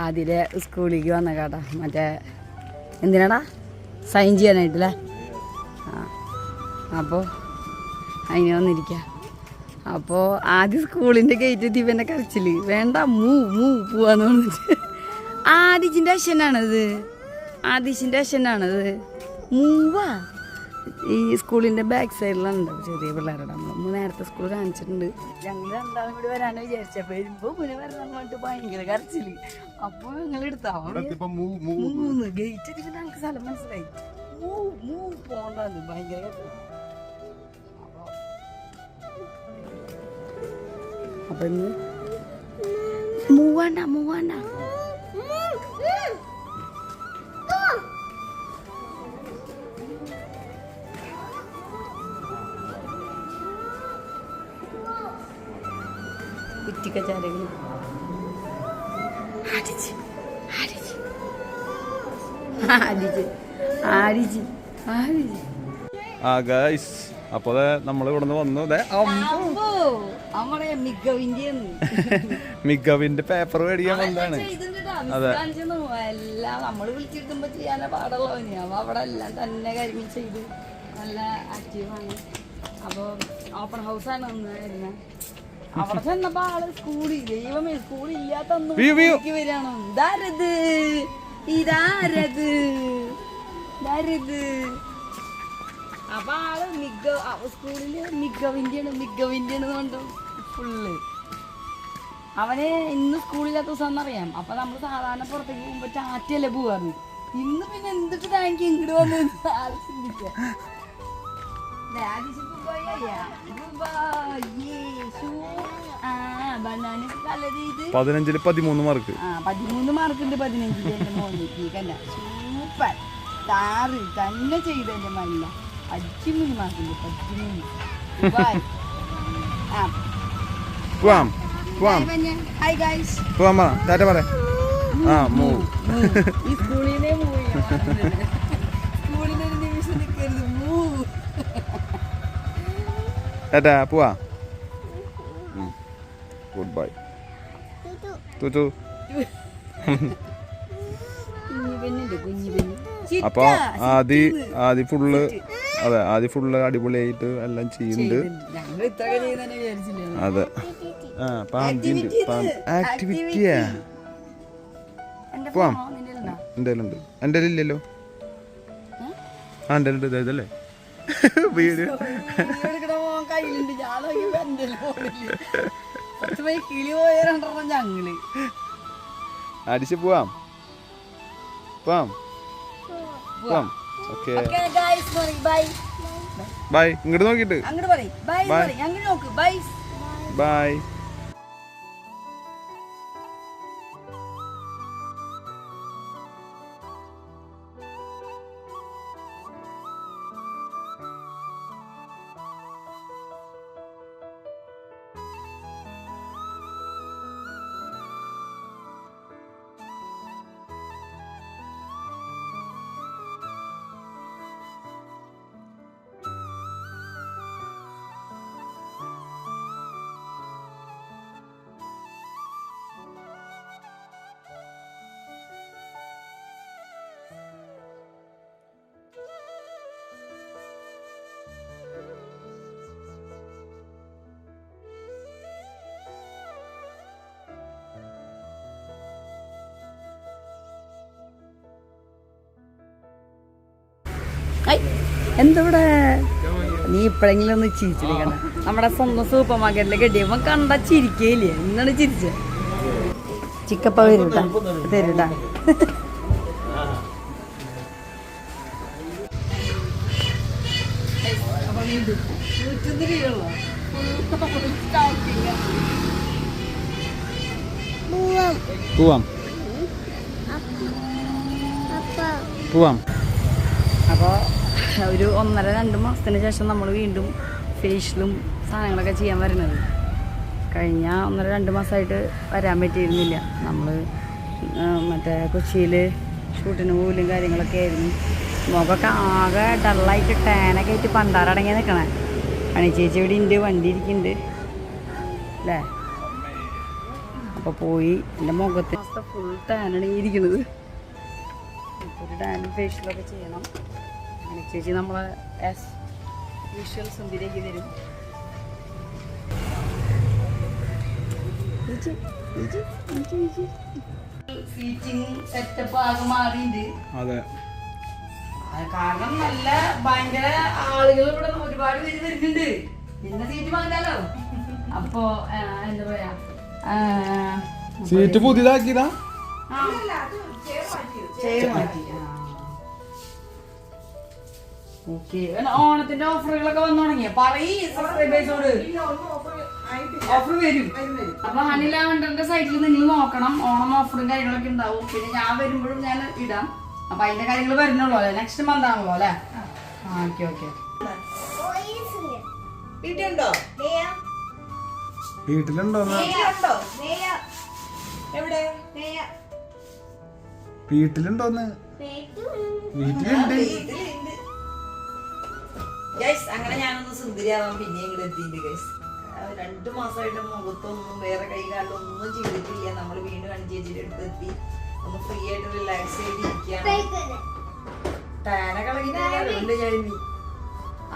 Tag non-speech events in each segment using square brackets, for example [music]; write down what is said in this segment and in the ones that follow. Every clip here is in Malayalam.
ആദ്യത്തെ സ്കൂളിലേക്ക് വന്ന കേട്ടാ. മറ്റേ എന്തിനാടാ? സൈൻ ചെയ്യാനായിട്ടല്ലേ? ആ. അപ്പോൾ അതിന് വന്നിരിക്കുക അപ്പോൾ ആദ്യം സ്കൂളിന്റെ ഗേറ്റ് എത്തി ഇവന്റെ കരച്ചിൽ. വേണ്ട മൂ മൂ പോവാന്ന് പറഞ്ഞിട്ട്. ആദിച്ചിന്റെ അശ്വനാണത്. ആദിച്ചിന്റെ അശ്വനാണത്. മൂവാ. ഈ സ്കൂളിന്റെ ബാക്ക് സൈഡിലാണ് ചെറിയ പിള്ളേരുടെ നമ്മൾ നേരത്തെ സ്കൂൾ കാണിച്ചിട്ടുണ്ട്. ഞങ്ങൾ രണ്ടാളും കൂടി വരാന്ന് വിചാരിച്ചപ്പോൾ വരുമ്പോൾ മുന്നേ വരണം പറഞ്ഞിട്ട് ഭയങ്കര കരച്ചിൽ. അപ്പോൾ ഞങ്ങൾ എടുത്താ. മൂന്ന് ഗേറ്റ് എത്തിയിട്ട് ഞങ്ങൾക്ക് സ്ഥലം മനസ്സിലായി. മൂ മൂ പോണ്ടെന്ന് ഭയങ്കര. അപ്പൊ ഇന്ന് മൂവാണ്ട മൂവാണ്ട. കുറ്റിക്കച്ചാരകൾ അടിച്ച് അടിച്ച് അടിച്ച് അടിച്ച് അടിച്ച് ആ ഗൈസ് അപ്പൊ നമ്മൾ ഇവിടുന്ന് വന്നു. ദേ അമ്പോ, നമ്മുടെ മികവിന്റെ പേപ്പർ മേടിക്കാൻ വന്നതാണ്. അതെ. എല്ലാം നമ്മൾ വിളിച്ചിട്ടുമ്പോ ചെയ്യാനേ പാടുള്ളവന് അപ്പൊ അവിടെ എല്ലാം തന്നെ കാര്യങ്ങൾ ചെയ്ത്. നല്ല ആക്റ്റീവാണ് അപ്പൊ ഓപ്പൺ ഹൗസ് ആണ് വന്നായിരുന്നെ അവിടെ ചെന്നപ്പോ ആൾ സ്കൂളിൽ ദൈവമേ സ്കൂളിൽ ഇല്ലാത്തൊന്നും വ്യൂ, വ്യൂ. വരികയാണോ ഇതാരത്? ഇതാരത്? ഇതാരത്? അപ്പൊ ആൾ മിക അവ സ്കൂളിൽ മികവിന്റെയാണ് മികവിന്റെയാണ് കൊണ്ട്? ഫുള്ള്. അവന് ഇന്ന് സ്കൂളില്ലാത്ത ദിവസം എന്നറിയാം അപ്പൊ നമ്മൾ സാധാരണ പുറത്തേക്ക് പോകുമ്പോ ചാറ്റല്ലേ പോവാറ്? ഇന്ന് പിന്നെ എന്തിട്ട് താങ്ക് ഇങ്ങോട്ട് വന്ന് ആൾ പതിനഞ്ചിൽ പതിമൂന്ന് മാർക്ക് പതിമൂന്ന് മാർക്ക് ഉണ്ട് പതിനഞ്ചിൽ എന്റെ മോനിക്ക്. കണ്ട. സൂപ്പർ. താറ് തന്നെ ചെയ്ത എന്റെ മല്ല പതിമൂന്ന് മാർക്ക് ഉണ്ട് പതിമൂന്ന്. പോവാം പോവാം ഹായ് ഗൈസ് പോവാം പറ ടാറ്റ പറ. ആ മൂ ഈ സ്കൂളിനെ മൂവ് സ്കൂളിൽ ഒരു നിമിഷം നിൽക്കരുത് മൂ ടാറ്റ പോവാ. ഗുഡ് ബൈ തുതു കുഞ്ഞു പെണ്ണുണ്ട് കുഞ്ഞു പെണ്ണ് അപ്പൊ ആദ്യ ആദ്യ ഫുള്ള് അതെ ആദ്യ ഫുള്ള് അടിപൊളിയായിട്ട് എല്ലാം ചെയ്യുന്നുണ്ട്. അതെ. ആ പാന്തിന്റെ ആക്ടിവിറ്റിയാ പോവാം. എന്റെ ഉണ്ട് എന്റെ ഇല്ലല്ലോ ആ എന്റെ ഉണ്ട് ഇതല്ലേ? വീഡിയോ ഞങ്ങൾ. അടിച്ച് പോവാം? പോവാം? പോവാം. ഓക്കെ. ബൈ. ഇങ്ങോട്ട് പറയ്. ബൈ. ബൈ. എന്തവിടെ? നീ ഇപ്പോഴെങ്കിലും ഒന്ന് ചിരിച്ചിരിക്കണം. നമ്മുടെ സ്വന്തം സൂപ്പർ മാർക്കറ്റിലെ കെട്ടിയപ്പോ കണ്ട ചിരിക്കേലേ എന്നാണ് ചിരിച്ച. ചിക്കപ്പ വരൂട്ടാ. തരൂട്ടാ. പൂവാം. പോവാം. അപ്പോൾ ഒരു ഒന്നര രണ്ട് മാസത്തിന് ശേഷം നമ്മൾ വീണ്ടും ഫേഷ്യലും സാധനങ്ങളൊക്കെ ചെയ്യാൻ വരുന്നത്. കഴിഞ്ഞ ഒന്നര രണ്ട് മാസമായിട്ട് വരാൻ പറ്റിയിരുന്നില്ല. നമ്മൾ മറ്റേ കൊച്ചിയിൽ ഷൂട്ടിന് പോലും കാര്യങ്ങളൊക്കെ ആയിരുന്നു. മുഖമൊക്കെ ആകെ ഡള്ളായിട്ട് ടാനൊക്കെ ആയിട്ട് പണ്ടാറടങ്ങി നിൽക്കണേ അണി ചേച്ചി ഇവിടെ ഉണ്ട് വണ്ടി ഇരിക്കുന്നുണ്ട്. അല്ലേ? അപ്പോൾ പോയി എന്റെ മുഖത്ത് ഫുൾ ഇപ്പോൾ ഒരു ടാനും ഫേഷ്യലൊക്കെ ചെയ്യണം. അങ്ങനെ ചേച്ചി നമ്മളെ ആസ് വിഷ്വൽ സുന്ദരിയാക്കി തരും. കാരണം നല്ല ഭയങ്കര ആളുകൾ ഇവിടെ ഒരുപാട് പേര് വരുന്നുണ്ട്. പിന്നെ സീറ്റ് വാങ്ങാലോ? അപ്പോ എന്താ പറയാ? ആ, സീറ്റ് പുതിയതാക്കിയതാ? ആ, ഓണത്തിന്റെ ഓഫറുകളൊക്കെ വന്നു തുടങ്ങിയ? പറയ് സബ്സ്ക്രൈബേഴ്സോട് ഓഫർ വരും. അപ്പൊ ഹണി ലാവണ്ടറിന്റെ സൈറ്റിൽ നിങ്ങൾ നോക്കണം. ഓണം ഓഫറും കാര്യങ്ങളൊക്കെ ഉണ്ടാവും. പിന്നെ ഞാൻ വരുമ്പോഴും ഞാൻ ഇടാം. അപ്പൊ അതിന്റെ കാര്യങ്ങൾ വരുന്നുള്ളൂ അല്ലെ? നെക്സ്റ്റ് മന്ത് ആണല്ലോ അല്ലെ? ആ ഓക്കെ ഓക്കെ. വീട്ടിലുണ്ടോ? വീട്ടിലുണ്ടോ? എവിടെ? വീട്ടിലുണ്ടോന്ന്? വീട്ടിലുണ്ട്. അങ്ങനെ ഞാനൊന്ന് സുന്ദരിയാവാൻ പിന്നെ ഇങ്ങോട്ട് എത്തിയിട്ടുണ്ട് ഗൈസ് രണ്ടു മാസമായിട്ട് മുഖത്തൊന്നും വേറെ കൈ കാലൊന്നും ചെയ്തിട്ടില്ല. നമ്മൾ വീണ്ടും കണിച്ചേച്ചിയുടെ അടുത്ത് എത്തി. ഒന്ന് ഫ്രീ ആയിട്ട് റിലാക്സ് ചെയ്ത് ഇരിക്കുകയാണ് ടാന കളകിട്ടുണ്ട് ഞാൻ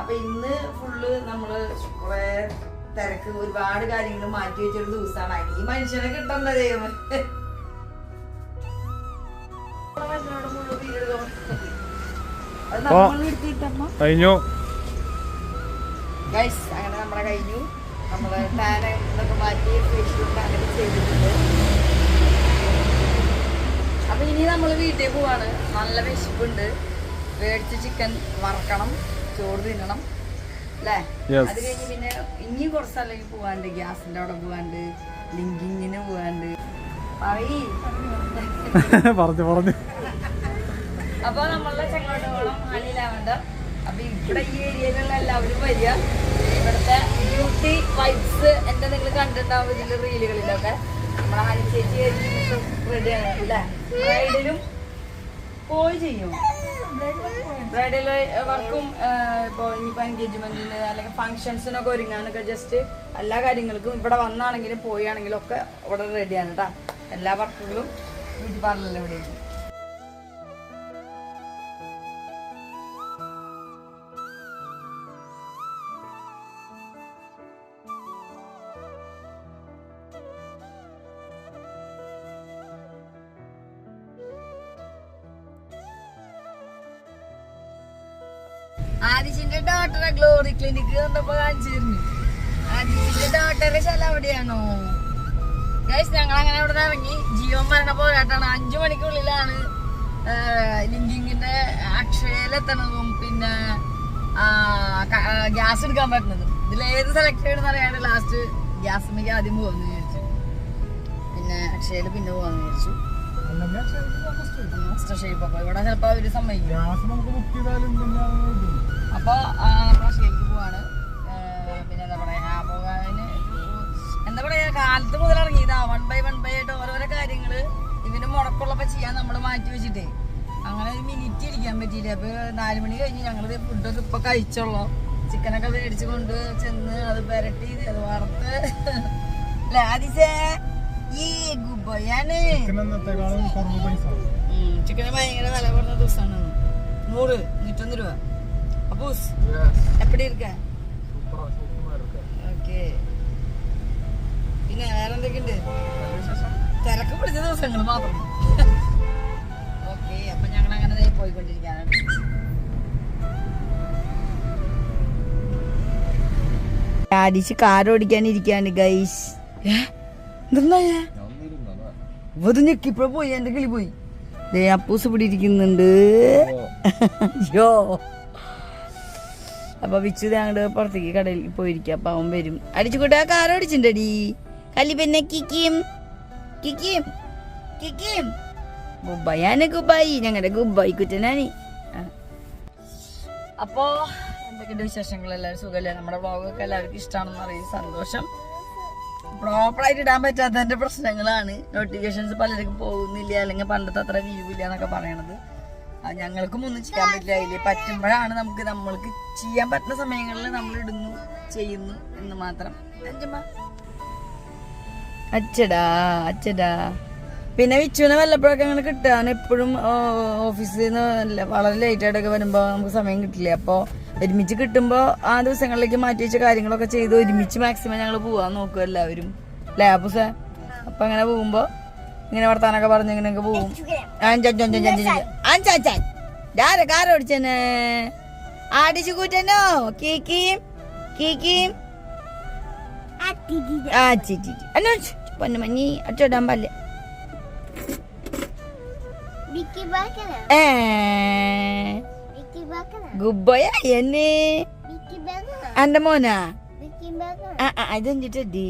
അപ്പൊ ഇന്ന് ഫുള്ള് നമ്മൾ കുറെ തിരക്ക് ഒരുപാട് കാര്യങ്ങൾ മാറ്റി വെച്ചൊരു ദിവസമാണ്. ഈ മനുഷ്യനെ കിട്ടണ്ട കഴിഞ്ഞു. അങ്ങനെ നമ്മളെ കഴിഞ്ഞു. നമ്മൾ ഇതൊക്കെ മാറ്റി ഫേസ്ബുക്ക് അങ്ങനെ ചെയ്തിട്ടുണ്ട്. അപ്പൊ ഇനി നമ്മൾ വീട്ടിൽ പോവാണ്. നല്ല വിശപ്പുണ്ട്. മേടിച്ച ചിക്കൻ വറക്കണം. ചോറ് തിന്നണം. അല്ലേ. അത് കഴിഞ്ഞ് പിന്നെ ഇനി കുറച്ച് സ്ഥലങ്ങളിൽ പോവാണ്ട്. ഗ്യാസിന്റെ അവിടെ പോവാണ്ട്. ലിങ്കിങ്ങിന് പോവാണ്ട്. പറഞ്ഞു [laughs] പറഞ്ഞു. അപ്പൊ നമ്മളുടെ ചെങ്ങോട്ടോളം ലാവണ്ടർ അപ്പൊ ഇവിടെ ഈ ഏരിയയിലുള്ള എല്ലാവരും വരിക. ഇവിടുത്തെ ബ്യൂട്ടി വൈബ്സ് എന്താ നിങ്ങൾ കണ്ടിട്ടുണ്ടാവും ഇതിന്റെ റീലുകളിലൊക്കെ. നമ്മളെ ചേച്ചി റെഡിയാണ് അല്ലേ? ബ്രൈഡിലും പോയി ചെയ്യും. ബ്രൈഡൽ വർക്കും ഇപ്പോൾ ഇനിയിപ്പോൾ എൻഗേജ്മെന്റിന് അല്ലെങ്കിൽ ഫംഗ്ഷൻസിനൊക്കെ ഒരുങ്ങാനൊക്കെ ജസ്റ്റ് എല്ലാ കാര്യങ്ങൾക്കും ഇവിടെ വന്നാണെങ്കിലും പോയാണെങ്കിലും ഒക്കെ ഇവിടെ റെഡിയാണ് കേട്ടോ എല്ലാ വർക്കുകളും ബ്യൂട്ടി പാർലറിൽ ഇവിടെ. ആദിശിന്റെ ഡോക്ടറെ ഗ്ലോറി ക്ലിനിക്ക് വന്നപ്പോ കാണിച്ചിരുന്നു ആദിശിന്റെ ഡോക്ടറെ ശല അവിടെയാണോ? ഗൈസ് ഞങ്ങൾ അങ്ങനെ അവിടെ ഇറങ്ങി. ജിയോ മരണ പോരാട്ടാണ് അഞ്ചു മണിക്കുള്ളിലാണ് ലിങ്കിങ്ങിന്റെ അക്ഷയയിലെത്തണതും പിന്നെ ഗ്യാസ് എടുക്കാൻ പറ്റുന്നതും. ഇതിൽ ഏത് സെലക്ട് ചെയ്യണമെന്ന് അറിയാണ്ട് ലാസ്റ്റ് ഗ്യാസ് ആദ്യം പോകുന്നു വിചാരിച്ചു. പിന്നെ അക്ഷയയിൽ പിന്നെ പോകാന്ന് വിചാരിച്ചു. ഇവിടെ ചിലപ്പോ അവർ സമ്മതിക്കും. അപ്പൊ അക്ഷയയിലേക്ക് പോവാണ്. പിന്നെ എന്താ പറയാ പോകാന് എന്താ പറയാ കാലത്ത് മുതൽ ഇറങ്ങിയതാ വൺ ബൈ വൺ ബൈ ആയിട്ട് ഓരോരോ കാര്യങ്ങൾ ഇവന് മുടക്കുള്ളപ്പോ ചെയ്യാൻ നമ്മൾ മാറ്റി വെച്ചിട്ടേ. അങ്ങനെ ഒരു മിനിറ്റ് ഇരിക്കാൻ പറ്റിയില്ല. അപ്പൊ നാല് മണി കഴിഞ്ഞ് ഞങ്ങൾ ഫുഡൊക്കെ ഇപ്പൊ കഴിച്ചോളൂ. ചിക്കനൊക്കെ മേടിച്ചു കൊണ്ട് ചെന്ന് അത് പെരട്ടി അത് വറുത്ത്. അല്ലേ ഈ ഗുബയാണ് ചിക്കന് ഭയങ്കര വില കുറഞ്ഞ ദിവസമാണ് നൂറ് നൂറ്റൊന്ന് രൂപ. അപ്പൂസ് എപ്പടി ഇരിക്ക? ഓക്കെ. പിന്നെ വേറെ എന്തൊക്കെയുണ്ട്? തിരക്ക് പിടിച്ച ദിവസങ്ങൾ മാത്രം. ഓക്കെ അപ്പൊ ഞങ്ങൾ അങ്ങനെ ദേ പോയിക്കൊണ്ടിരിക്കാണ്. അടിച്ച് കാർ ഓടിക്കാനിരിക്കാണ് ഗൈസ് എന്താ ഇത് ഞെക്കിപ്പോ പോയി എന്റെ കിളി പോയി? ദേ അപ്പൂസ് ഇവിടെ ഇരിക്കുന്നുണ്ട്. യോ. അപ്പൊ വിച്ചു അങ്ങോട്ട് പുറത്തേക്ക് കടയിൽ പോയിരിക്കുക അപ്പൊ അവൻ വരും. അടിച്ചു കൂട്ടാ കാർ ഓടിച്ചിട്ടുണ്ടടി കല്ലി പിന്നെ കിക്കിയും. കിക്കിയും. കിക്കിയും. ഗുബായാണ് ഗുബായി. ഞങ്ങളുടെ ഗുബായി കുറ്റനാണ് അപ്പോ എന്തൊക്കെയുണ്ട് വിശേഷങ്ങൾ എല്ലാവരും സുഖമല്ലേ നമ്മുടെ വ്ളോഗൊക്കെ എല്ലാവർക്കും ഇഷ്ടമാണെന്ന് അറിയും സന്തോഷം. പ്രോപ്പറായിട്ട് ഇടാൻ പറ്റാത്തതിന്റെ പ്രശ്നങ്ങളാണ്. നോട്ടിഫിക്കേഷൻസ് പലർക്കും പോകുന്നില്ല അല്ലെങ്കിൽ പണ്ടത്തെ അത്ര വ്യൂ ഇല്ല എന്നൊക്കെ പറയണത്. അത് ഞങ്ങൾക്കും ഒന്നും ചെയ്യാൻ പറ്റില്ല. അതിൽ പറ്റുമ്പോഴാണ് നമുക്ക് നമ്മൾക്ക് ചെയ്യാൻ പറ്റുന്ന സമയങ്ങളിൽ നമ്മൾ ഇടുന്നു ചെയ്യുന്നു എന്ന് മാത്രം. അച്ചടാ അച്ചടാ. പിന്നെ വിച്ചുവിനെ വല്ലപ്പോഴൊക്കെ അങ്ങനെ കിട്ടാൻ എപ്പോഴും ഓഫീസിൽ നിന്ന് വളരെ ലേറ്റ് ആയിട്ടൊക്കെ വരുമ്പോൾ നമുക്ക് സമയം കിട്ടില്ല? അപ്പോൾ ഒരുമിച്ച് കിട്ടുമ്പോ ആ ദിവസങ്ങളിലേക്ക് മാറ്റി വെച്ച കാര്യങ്ങളൊക്കെ ചെയ്ത് ഒരുമിച്ച് മാക്സിമം ഞങ്ങൾ പോവാൻ നോക്കും എല്ലാവരും. അല്ലേ ലാബുസേ അപ്പം അങ്ങനെ പോകുമ്പോൾ ഇങ്ങനെ വർത്താനൊക്കെ പറഞ്ഞ് ഇങ്ങനെയൊക്കെ പോകും. കാരോടിച്ചനെ ആടിച്ചു കൂറ്റനോ? കീക്കീം കീക്കീം ആ ചിറ്റി അനോച്ച് പൊന്നുമഞ്ഞി അച്ചോടാൻ പല്ലേ. ഏ. ഗുബോയ എന്നെ. അന്റെ മോനാ. ആ ആ ഇതെന്തിട്ടടി